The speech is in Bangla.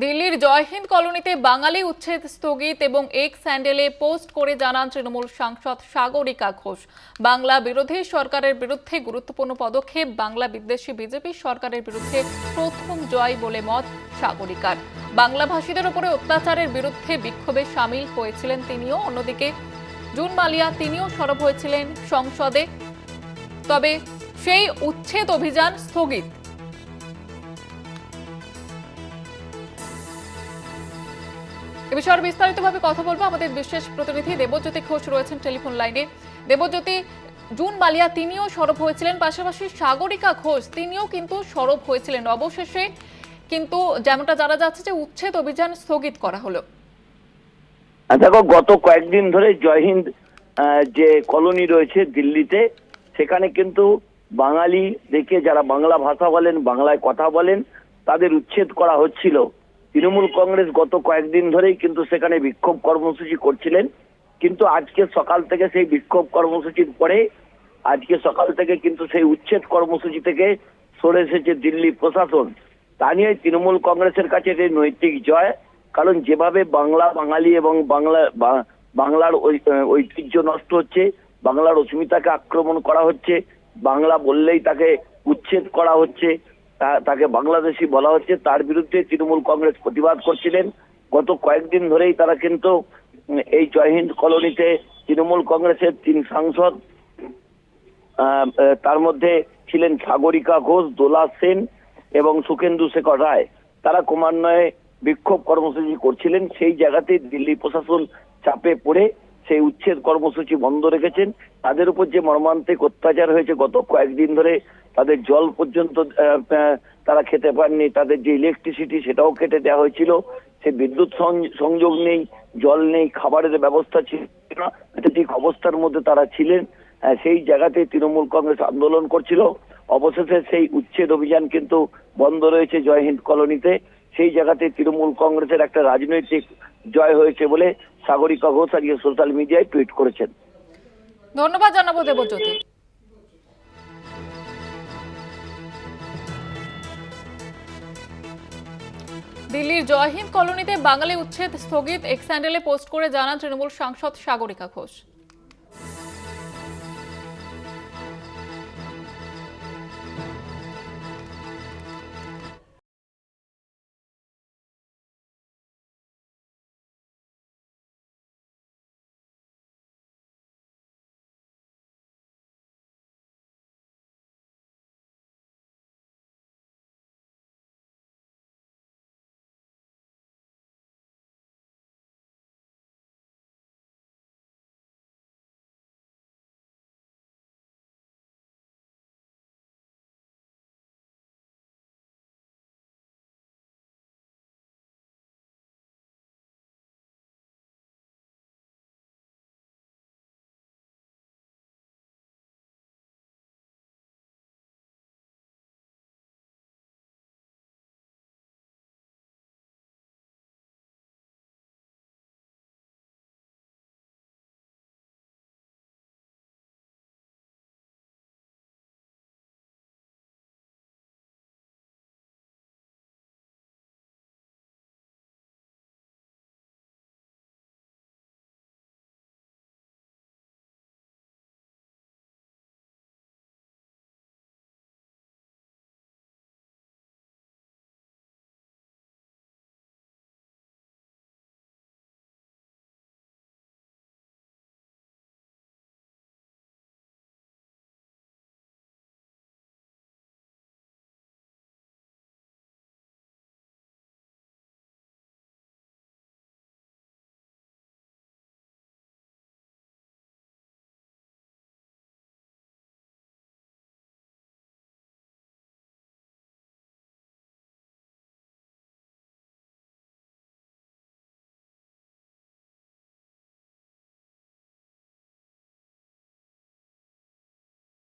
দিল্লির জয়হিন্দ কলোনিতে বাঙালি উচ্ছেদ স্থগিত এবং এক স্যান্ডেলে পোস্ট করে জানান তৃণমূল সাংসদ সাগরিকা ঘোষ। বাংলা বিরোধী সরকারের বিরুদ্ধে গুরুত্বপূর্ণ পদক্ষেপ, বাংলা বিদ্বেষী বিজেপি সরকারের বিরুদ্ধে প্রথম জয় বলে মত সাগরিকার। বাংলা ভাষীদের উপরে অত্যাচারের বিরুদ্ধে বিক্ষোভে সামিল হয়েছিলেন তিনিও, অন্যদিকে জুন মালিয়া তিনিও সরব হয়েছিলেন সংসদে। তবে সেই উচ্ছেদ অভিযান স্থগিত। এ বিষয়ে আরও বিস্তারিতভাবে কথা বলব। আমাদের বিশেষ প্রতিনিধি দেবজ্যোতি ঘোষ রয়েছেন টেলিফোন লাইনে। দেবজ্যোতি, জুন মালিয়া তিনিও সরব হয়েছিলেন, পাশাপাশি সাগরিকা ঘোষ তিনিও কিন্তু সরব হয়েছিলেন অবশেষে। কিন্তু যেমনটা জানা যাচ্ছে যে উচ্ছেদ অভিযান স্থগিত করা হলো। দেখো, গত কয়েকদিন ধরে জয়হিন্দ যে কলোনি রয়েছে দিল্লিতে, সেখানে কিন্তু বাঙালি দেখে যারা বাংলা ভাষা বলেন, বাংলায় কথা বলেন, তাদের উচ্ছেদ করা হচ্ছিল। তৃণমূল কংগ্রেস গত কয়েকদিন ধরেই কিন্তু সেখানে বিক্ষোভ কর্মসূচি করছিলেন। কিন্তু আজকে সকাল থেকে সেই বিক্ষোভ কর্মসূচির পরে, আজকে সকাল থেকে কিন্তু সেই উচ্ছেদ কর্মসূচি থেকে সরে এসেছে দিল্লি প্রশাসন। তা নিয়ে তৃণমূল কংগ্রেসের কাছে এটি নৈতিক জয়। কারণ যেভাবে বাংলা বাঙালি এবং বাংলা বাংলার ঐতিহ্য নষ্ট হচ্ছে, বাংলার অস্মিতাকে আক্রমণ করা হচ্ছে, বাংলা বললেই তাকে উচ্ছেদ করা হচ্ছে তাকে বাংলাদেশি বলা হচ্ছে। তার বিরুদ্ধে তৃণমূল কংগ্রেস প্রতিবাদ করছিলেন। গত কয়েকদিন ধরেই তারা কিন্তু এই জয়হিন্দ কলোনিতে তৃণমূল কংগ্রেসের তিন সাংসদ তার মধ্যে ছিলেন সাগরিকা ঘোষ, দোলা সেন এবং সুখেন্দু শেখর রায়। তারা ক্রমান্বয়ে বিক্ষোভ কর্মসূচি করছিলেন। সেই জায়গাতে দিল্লি প্রশাসন চাপে পড়ে সেই উচ্ছেদ কর্মসূচি বন্ধ রেখেছেন। তাদের উপর যে মর্মান্তিক অত্যাচার হয়েছে গত কয়েকদিন ধরে তাদের জল পর্যন্ত তারা খেতে পারেননি তাদের যে ইলেকট্রিসিটি সেটাও কেটে দেওয়া হয়েছিল। সে বিদ্যুৎ সংযোগ নেই, জল নেই, খাবারের ব্যবস্থা ছিল না। ঠিক অবস্থার মধ্যে তারা ছিলেন। সেই জায়গাতে তৃণমূল কংগ্রেস আন্দোলন করছিল। অবশেষে সেই উচ্ছেদ অভিযান কিন্তু বন্ধ রয়েছে জয় হিন্দ কলোনিতে। সেই জায়গাতে তৃণমূল কংগ্রেসের একটা রাজনৈতিক জয় হয়েছে বলে সাগরিকা ঘোষ আজকে সোশ্যাল মিডিয়ায় টুইট করেছেন। ধন্যবাদ জানাব দেবজ্যোতি। দিল্লির জয়হিন্দ কলোনিতে বাঙালি উচ্ছেদ স্থগিত এক পোস্ট করে জানান তৃণমূল সাংসদ সাগরিকা ঘোষ।